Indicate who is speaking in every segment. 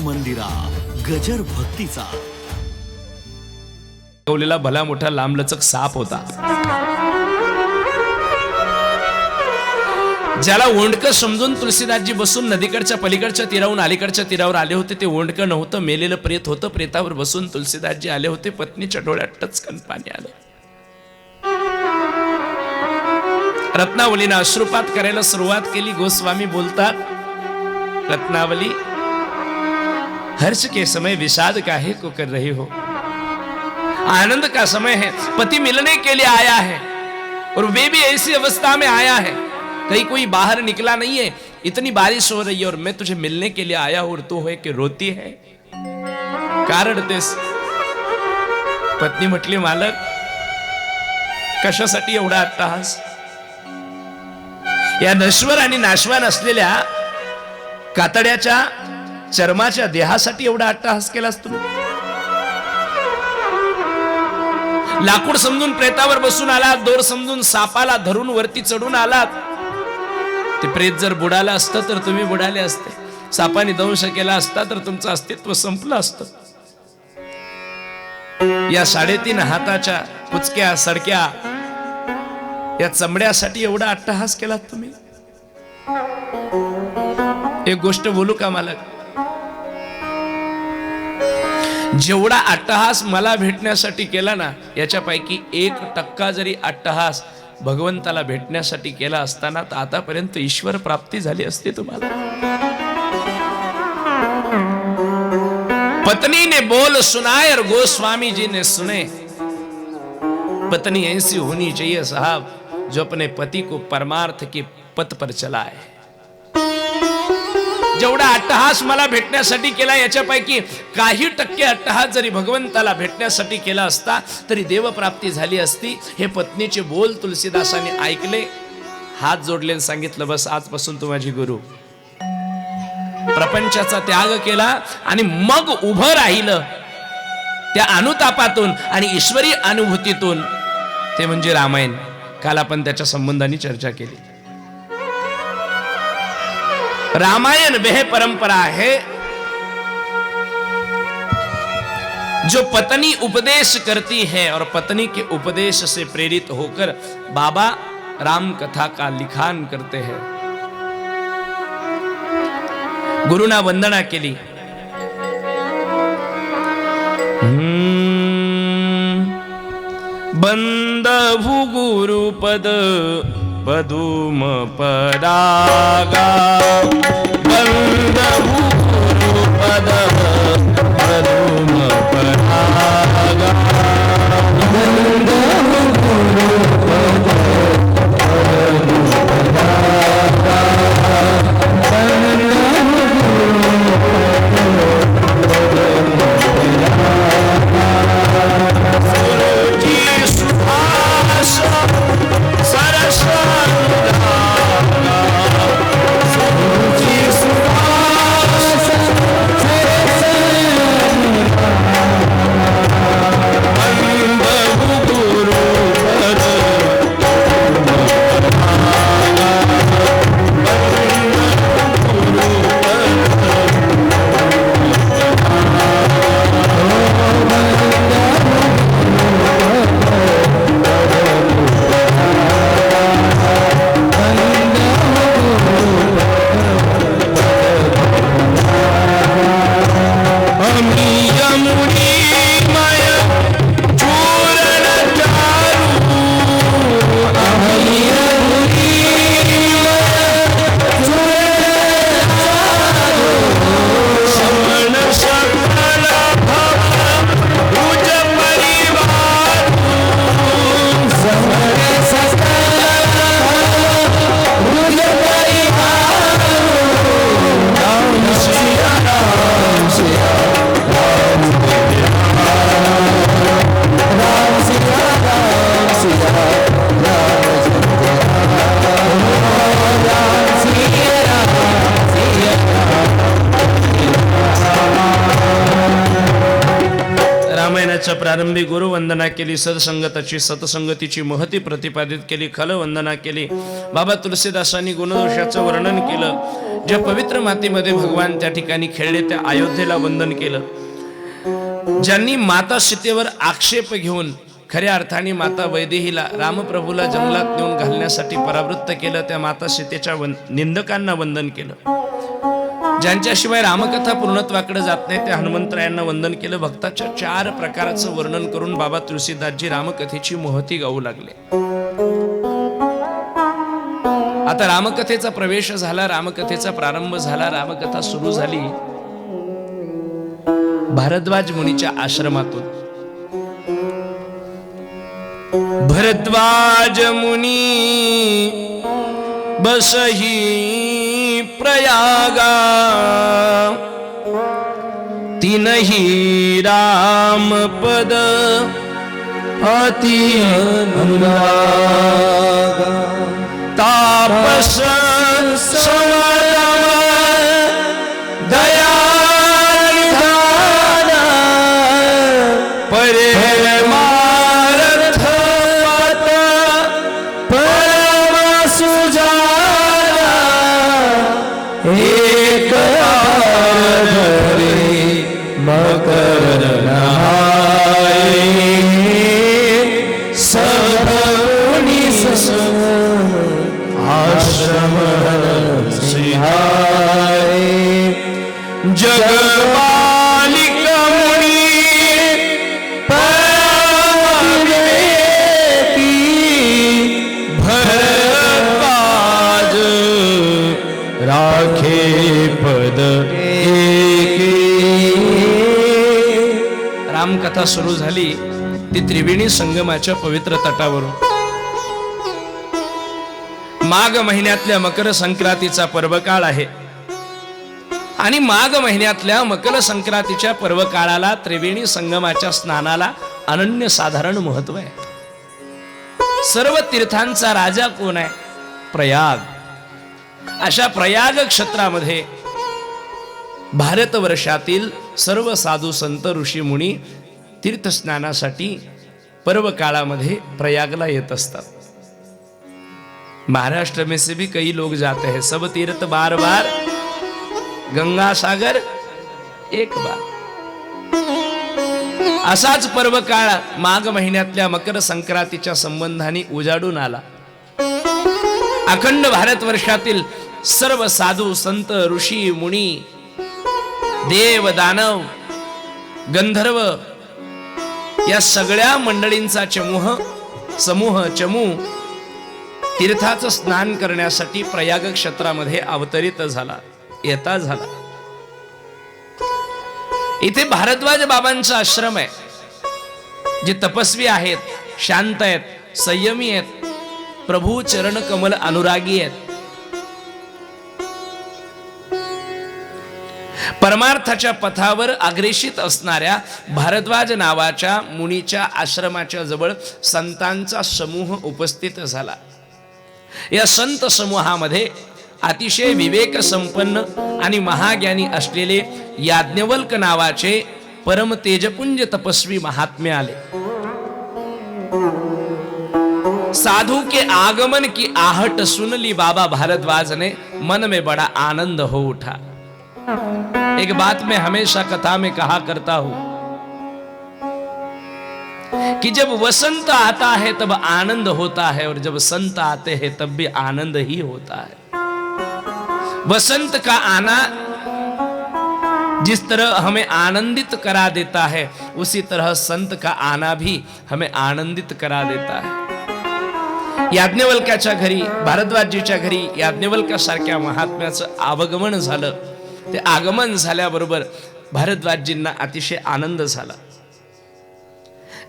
Speaker 1: मंदिरा गजर भक्तीचा.
Speaker 2: ठेवलेला भला मोठा लांबलचक साप होता. ज्याला ओंडकं समजून तुलसीदासजी बसून नदीकडच्या पलीकडच्या तीरावरून अलीकडच्या तीरावर आले होते ते ओंडक नव्हतं मेलेलं प्रेत होतं. प्रेतावर बसून तुलसीदासजी आले होते पत्नीच्या डोळ्यात टचकन पाणी आलं. रत्नावलीनं अश्रुपात करायला सुरुवात केली गोस्वामी बोलतात रत्नावली हर्ष के समय विषाद काहे को कर रही हो। आनंद का समय है, पति मिलने के लिए आया है, और वे भी ऐसी अवस्था में आया है। कहीं कोई बाहर निकला नहीं है, इतनी बारिश हो रही है, और मैं तुझे मिलने के लिए आया हूँ, और तू है कि रोती है। कारण तेस पत्नी म्हटली मालक कशासाठी एवढा अट्टहास? या नश्वर आणि नाशवान असलेल्या कातड्याच्या चर्माच्या देहासाठी एवढा अट्टहास केलास तुम्ही लाकूड समजून प्रेतावर बसून आलात दोर समजून सापाला धरून वरती चढून आलात. ते प्रेत जर बुडालं असतं तर तुम्ही बुडाले असते. सापाने दंश केला असता तर तुमचं अस्तित्व संपलं असतं. या साडेतीन हाताच्या कुचक्या सडक्या या चमड्यासाठी एवढा अट्टहास केलात तुम्ही? एक गोष्ट बोलू का मालक? जेवढा अट्टहास मला भेटण्यासाठी केला ना याच्यापैकी एक टक्का जरी अट्टहास भगवंताला भेटण्यासाठी केला असताना तर आतापर्यंत ईश्वर प्राप्ती झाली असते तुम्हाला. पत्नी ने बोल सुनाए और गोस्वामी जी ने सुने. पत्नी ऐसी होनी चाहिए साहब जो अपने पति को परमार्थ के पथ पर चलाए. जेवढा अट्टहास मला भेटण्यासाठी केला याच्यापैकी काही टक्के अट्टहास जरी भगवंताला भेटण्यासाठी केला असता तरी देवप्राप्ती झाली असती. हे पत्नीचे बोल तुलसीदासाने ऐकले. हात जोडले आणि सांगितलं बस आजपासून तू माझी गुरु. प्रपंचाचा त्याग केला आणि मग उभं राहिलं त्या अनुतापातून आणि ईश्वरी अनुभूतीतून. ते म्हणजे रामायण. काल आपण त्याच्या संबंधाने चर्चा केली. रामायण वह परंपरा है जो पत्नी उपदेश करती है और पत्नी के उपदेश से प्रेरित होकर बाबा राम कथा का लिखान करते हैं। गुरुना वंदना केली बंदभु गुरुपद धूम पदा केली सत्संगताची सतसंगतीची महती प्रतिपादित केली खलवंदना केली. बाबा तुलसीदासांनी गुणदोषाचं वर्णन केलं. ज्या पवित्र मातीमध्ये भगवान त्या ठिकाणी खेळले त्या अयोध्येला वंदन केलं. ज्यांनी माता सीतेवर आक्षेप घेऊन खऱ्या अर्थाने माता वैदेहीला रामप्रभूला जंगलात नेऊन घालण्यासाठी परावृत्त केलं त्या माता सीतेच्या वन निंदकांना वंदन केलं. ज्यांच्याशिवाय रामकथा पूर्णत्वाकडे जात नाही त्या हनुमंतरायांना वंदन केलं. भक्ताच्या चार प्रकाराचं वर्णन करून बाबा तुलसीदासजी रामकथेची महती गाऊ लागले. आता रामकथेचा प्रवेश झाला रामकथेचा प्रारंभ झाला रामकथा सुरू झाली भारद्वाज मुनीच्या आश्रमातून. भरद्वाज मुनी बसही प्रयागा। तीनही राम पद अति तापस रामकथा सुरू झाली ती त्रिवेणी संगमाच्या पवित्र तटावरून. माघ महिन्यातल्या मकर संक्रांतीचा पर्वकाळ आहे. आणि माघ महिन्यातल्या मकर संक्रांतीच्या पर्व काळाला त्रिवेणी संगमाच्या स्नानाला अनन्य साधारण महत्त्व आहे. सर्व तीर्थांचा राजा कोण आहे? प्रयाग. अशा प्रयाग क्षेत्रामध्ये भारतवर्षातील सर्व साधू संत ऋषी मुनी तीर्थस्नानासाठी पर्व काळामध्ये प्रयागला येत असतात. महाराष्ट्र में से भी कई लोग जाते हैं सब तीर्थ बार बार गंगा सागर एक बार. असाच पर्व काळ माघ महिन्यातल्या मकर संक्रांतीच्या संबंधाने उजाडून आला. अखंड भारत वर्षातील सर्व साधू संत ऋषी मुनी देव दानव गंधर्व या सगळ्या मंडळींचा चमूह समूह चमू तीर्थाचं स्नान करण्यासाठी प्रयाग क्षेत्रामध्ये अवतरित झाला येता झाला. इथे भारद्वाज बाबांचा आश्रम आहे. जे तपस्वी आहेत शांत आहेत संयमी आहेत प्रभू चरण कमल अनुरागी आहेत. परमार्थाच्या पथावर अग्रेषित असणाऱ्या भारद्वाज नावाच्या मुनीच्या आश्रमाच्या जवळ संतांचा समूह उपस्थित झाला. या संत समूहामध्ये अतिशय विवेक संपन्न आणि महाज्ञानी असलेले याज्ञवल्क नावाचे परम तेजपुंज तपस्वी महात्मे आले. साधु के आगमन की आहट सुन ली बाबा भारद्वाज ने मन में बड़ा आनंद हो उठा. एक बात मैं हमेशा कथा में कहा करता हूं कि जब वसंत आता है तब आनंद होता है और जब संत आते हैं तब भी आनंद ही होता है। वसंत का आना जिस तरह हमें आनंदित करा देता है उसी तरह संत का आना भी हमें आनंदित करा देता है। याज्ञवल्क्याच्या घरी भारद्वाजीच्या घरी याज्ञवल्क्यासारख्या महात्म्याचं आवागमन झालं. ते आगमन झाल्याबरोबर भारद्वाजजींना अतिशय आनंद झाला.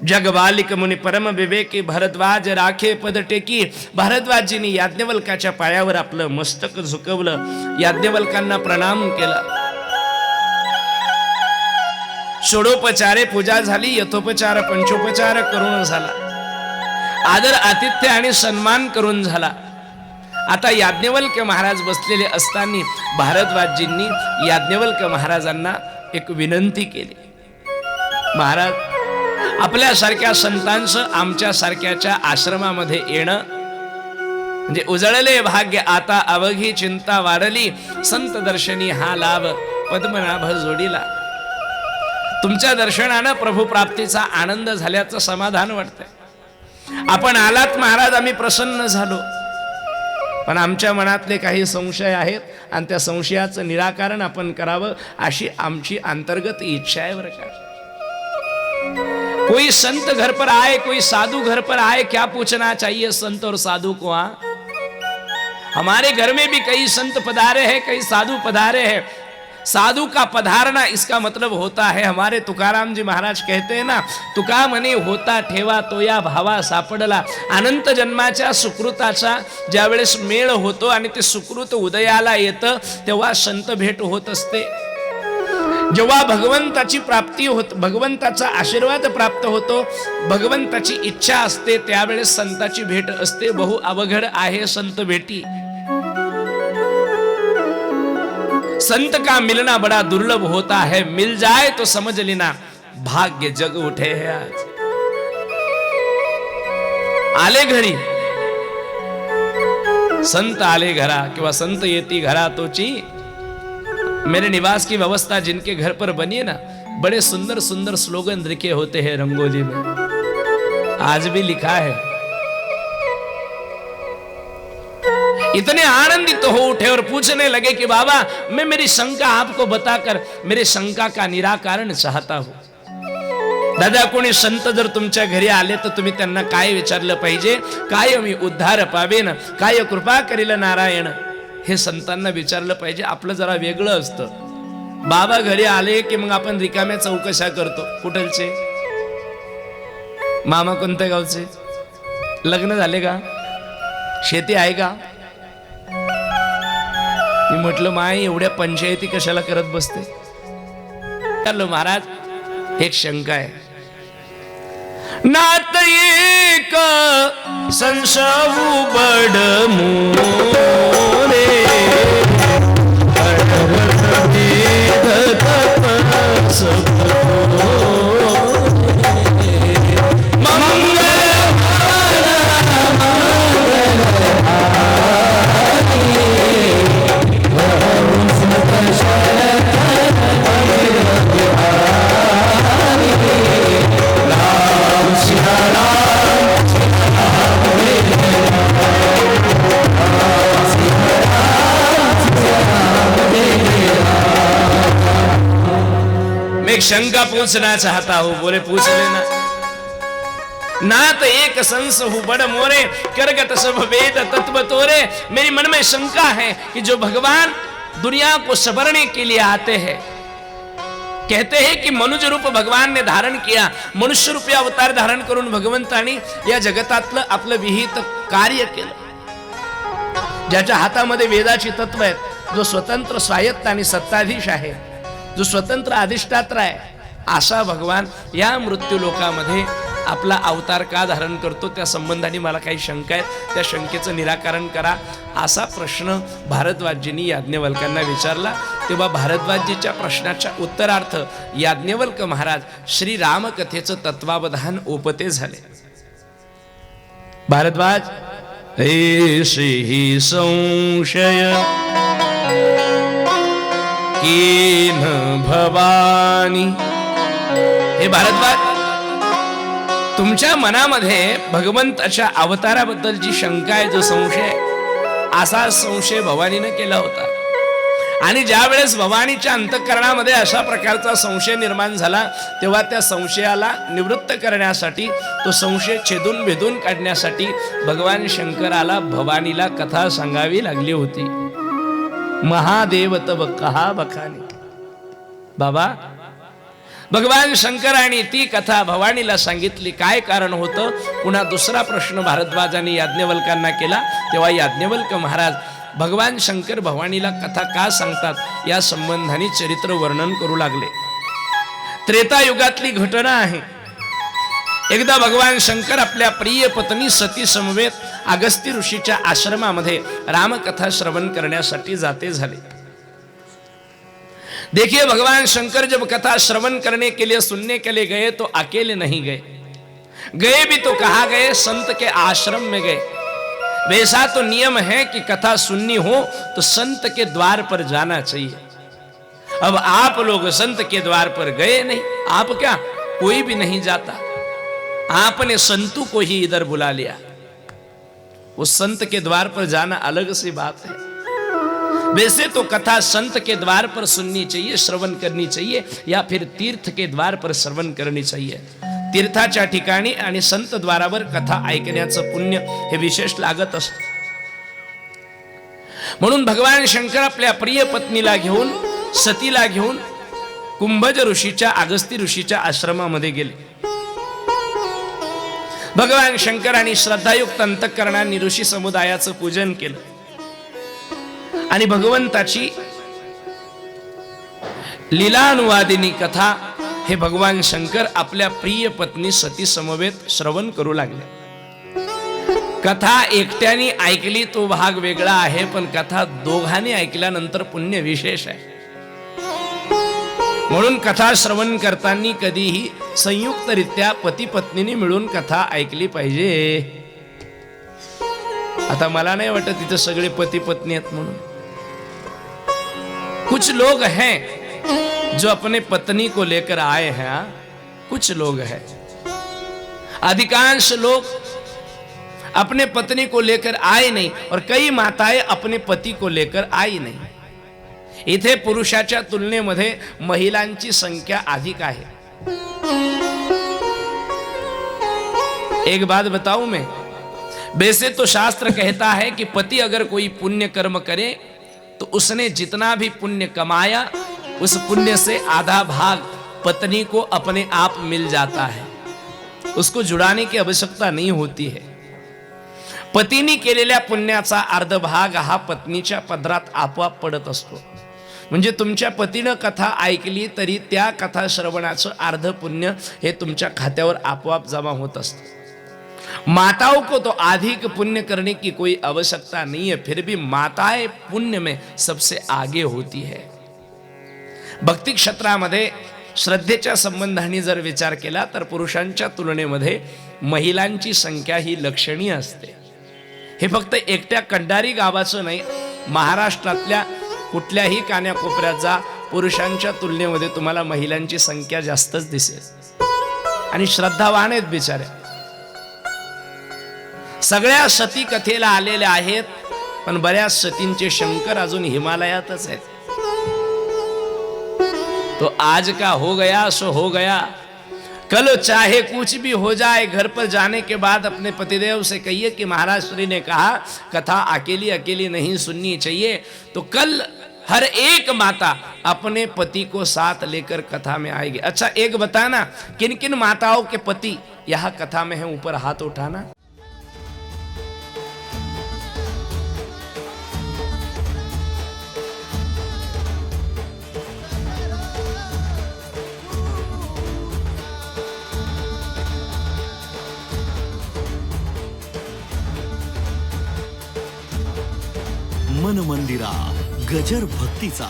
Speaker 2: जगबालिक मुनी परम विवेकी भरद्वाज राखे पद टेकी. भारद्वाजजींनी याज्ञवल्काच्या पायावर आपलं मस्तक झुकवलं. याज्ञवल्कांना प्रणाम केला. षोडोपचारे पूजा झाली यथोपचार पंचोपचार करून झाला. आदर आतिथ्य आणि सन्मान करून झाला. आता याज्ञवल्क्य महाराज बसलेले असताना भारद्वाजजींनी याज्ञवल्क्य महाराजांना एक विनंती केली. महाराज आपल्यासारख्या संतांचं आमच्यासारख्याच्या आश्रमामध्ये येणं म्हणजे उजळले भाग्य आता अवघी चिंता वाढली संत दर्शनी हा लाभ पद्मनाभ जोडीला. तुमच्या दर्शनानं प्रभू प्राप्तीचा आनंद झाल्याचं समाधान वाटतंय. आपण आलात महाराज आम्ही प्रसन्न झालो. पण आमच्या मनातले काही संशय आहेत आणि त्या संशयाचं निराकरण आपण करावं अशी आमची अंतर्गत इच्छा आहे बरं का? कोई संत घर पर आए कोई साधु घर पर आए क्या पूछना चाहिए संत और साधु को हाँ? हमारे घर में भी कई संत पधारे हैं कई साधु पधारे हैं। साधु का पधारना इसका मतलब होता है हमारे तुकाराम जी महाराज कहते हैं ना तुका म्हणे होता ठेवा तो या भावा सापडला. अनंत जन्माच्या सुकृताचा ज्यावेळेस मेळ होतो आणि ते सुकृत उदयाला येतं तेव्हा संत भेट होत असते. जेव्हा भगवंताची प्राप्ती होत भगवंताचा आशीर्वाद प्राप्त होतो भगवंताची इच्छा असते त्यावेळेस संताची भेट असते. बहु अवघड आहे संत भेटी. संत का मिलना बड़ा दुर्लभ होता है। मिल जाए तो समझ लेना भाग्य जग उठे है आज। आले घरी संत आले घरा, किंवा संत येती घरा तोची मेरे निवास की व्यवस्था जिनके घर पर बनी है ना, बड़े सुंदर सुंदर स्लोगन लिखे होते हैं रंगोली में। आज भी लिखा है। इतने आनंदित हो उठे और पूछने लगे कि बाबा मैं मेरी शंका आपको बताकर मेरे शंका का निराकरण चाहता हूं। दादा कोणी संत जर तुमच्या घरी आले तर तुम्ही त्यांना काय विचारलं पाहिजे? काय मी उद्धार पावेन? काय कृपा करील नारायण? हे संतांना विचारलं पाहिजे आपलं जरा वेगळं असतं. बाबा घरी आले की मग आपण रिकाम्या चौकशा करतो. कुठलचे? मामा कोणत्या गावचे? लग्न झाले का? शेती आहे का? मी म्हटलं माय एवढ्या पंचायती कशाला करत बसते? चाललो महाराज एक शंका आहे. नात एक संसवू बड मोरे शंका पूछना चाहता हूं हो, बोले पूछ लेना नात एक संस हूं बड़ मोरे करगत सब वेद तत्व तोरे. मेरे मन में शंका है कि जो भगवान दुनिया को सबरने के लिए आते हैं कहते हैं कि मनुज रूप भगवान ने धारण किया मनुष्य रूपी अवतार धारण करून भगवंतानी या जगतातलं आपलं विहित कार्य केलं. ज्याच्या हातामध्ये वेदाची तत्व आहेत जो स्वतंत्र स्वायत्त आणि सत्ताधीश आहे जो स्वतंत्र अधिष्ठात्र आहे असा भगवान या मृत्यू लोकामध्ये आपला अवतार का धारण करतो त्या संबंधाने मला काही शंका आहेत. त्या शंकेचं निराकरण करा. असा प्रश्न भारद्वाजींनी याज्ञवल्कांना विचारला. तेव्हा भारद्वाजीच्या प्रश्नाच्या उत्तरार्थ याज्ञवल्क महाराज श्री रामकथेचं तत्वावधान ओपते झाले. भारद्वाज ऐशी संशय केन भवानी. हे भारद्वाज तुमच्या मनामध्ये भगवंताच्या अवताराबद्दलची शंका आहे जो संशय असा संशय भवानीनं केला होता. आणि ज्या वेळेस भवानीच्या अंतकरणामध्ये अशा प्रकारचा संशय निर्माण झाला तेव्हा त्या संशयाला निवृत्त करण्यासाठी तो संशय छेदून भेदून काढण्यासाठी भगवान शंकराला भवानीला कथा सांगावी लागली होती. महादेव तब कहा बखानी. बाबा भगवान शंकराने ती कथा भवानीला सांगितली. काय कारण होतं? पुन्हा दुसरा प्रश्न भारद्वाजाने याज्ञवल्कांना केला. तेव्हा याज्ञवल्क महाराज भगवान शंकर भवानीला कथा का सांगतात? या संबंधाने चरित्र वर्णन करू लागले. त्रेतायुगातली घटना आहे. एकदा भगवान शंकर आपल्या प्रिय पत्नी सती समवेत अगस्ती ऋषीच्या आश्रमामध्ये रामकथा श्रवण करण्यासाठी जाते झाले. देखिए भगवान शंकर जब कथा श्रवण करने के लिए सुनने के लिए गए तो अकेले नहीं गए. गए भी तो कहा गए? संत के आश्रम में गए. वैसा तो नियम है कि कथा सुननी हो तो संत के द्वार पर जाना चाहिए. अब आप लोग संत के द्वार पर गए नहीं, आप क्या? कोई भी नहीं जाता. आपने संतु को ही इधर बुला लिया। उस संत के द्वार पर जाना अलग सी बात है। वैसे तो कथा संत के द्वार पर सुननी चाहिए श्रवण करनी चाहिए या फिर तीर्थ के द्वार पर श्रवण करनी चाहिए। तीर्थाच्या ठिकाणी आणि संत द्वारावर कथा ऐकण्याचं पुण्य हे विशेष लागत असत म्हणून भगवान शंकर आपल्या प्रिय पत्नीला घेऊन सतीला घेऊन कुंभज ऋषीच्या अगस्ती ऋषीच्या आश्रमामध्ये गेले. भगवान शंकर आणि श्रद्धायुक्त अंतकरणाने ऋषी समुदायाचं पूजन केलं. आणि भगवंताची लिलानुवादिनी कथा हे भगवान शंकर आपल्या प्रिय पत्नी सती समवेत श्रवण करू लागले. कथा एकट्याने ऐकली तो भाग वेगळा आहे पण कथा दोघांनी ऐकल्यानंतर पुण्य विशेष आहे. म्हणून कथा श्रवण करताना कधीही संयुक्तरित्या पती पत्नीने मिळून कथा ऐकली पाहिजे. आता मला नाही वाटत तिथं सगळे पती पत्नी आहेत म्हणून. कुछ लोग हैं जो अपने पत्नी को लेकर आए हैं? कुछ लोग हैं। अधिकांश लोग अपने पत्नी को लेकर आए नहीं और कई माताएं अपने पति को लेकर आई नहीं। इथे पुरुषाच्या तुलनेमध्ये महिलांची संख्या अधिक आहे. एक बात बताऊँ मैं, वैसे तो शास्त्र कहता है कि पति अगर कोई पुण्य कर्म करे तो उसने जितना भी पुण्य कमाया, उस पुण्य से आधा भाग पत्नी को अपने आप मिल जाता है। उसको जुड़ाने की आवश्यकता नहीं होती है। पतीने केलेल्या पुण्याचा अर्ध भाग हा पत्नीच्या पदरात आपोआप पडत असतो। म्हणजे तुमच्या पतीनं कथा ऐकली तरी त्या कथा श्रवणाचं अर्ध पुण्य हे तुमच्या खात्यावर आपोआप जमा होत असतं. माताओं को तो अधिक पुण्य करने की कोई आवश्यकता नहीं है फिर भी माताएं पुण्य में सबसे आगे होती है। भक्ती क्षेत्रामध्ये श्रद्धेच्या संबंधाने जर विचार केला तर पुरुषांच्या तुलनेमध्ये महिलांची संख्या ही लक्षणीय असते. हे फक्त एकट्या कंडारी गावाचं नाही महाराष्ट्रातल्या कुठल्याही कान्याकोपऱ्यात जा पुरुषांच्या तुलनेमध्ये तुम्हाला महिलांची संख्या जास्तच दिसेल. आणि श्रद्धावान आहेत बिचाऱ्या सगळ्या सती कथेला आलेल्या आहेत पण बऱ्याच सतींचे शंकर अजून हिमालयातच आहेत. तो आज का हो गया सो हो गया. कल चाहे कुछ भी हो जाए घर पर जाने के बाद अपने पतिदेव से कहिए कि महाराज श्री ने कहा कथा अकेली अकेली नहीं सुननी चाहिए। तो कल हर एक माता अपने पति को साथ लेकर कथा में आएगी। अच्छा एक बताना किन किन माताओं के पति यहाँ कथा में है? ऊपर हाथ उठाना।
Speaker 1: मन मंदिरा गजर भक्तीचा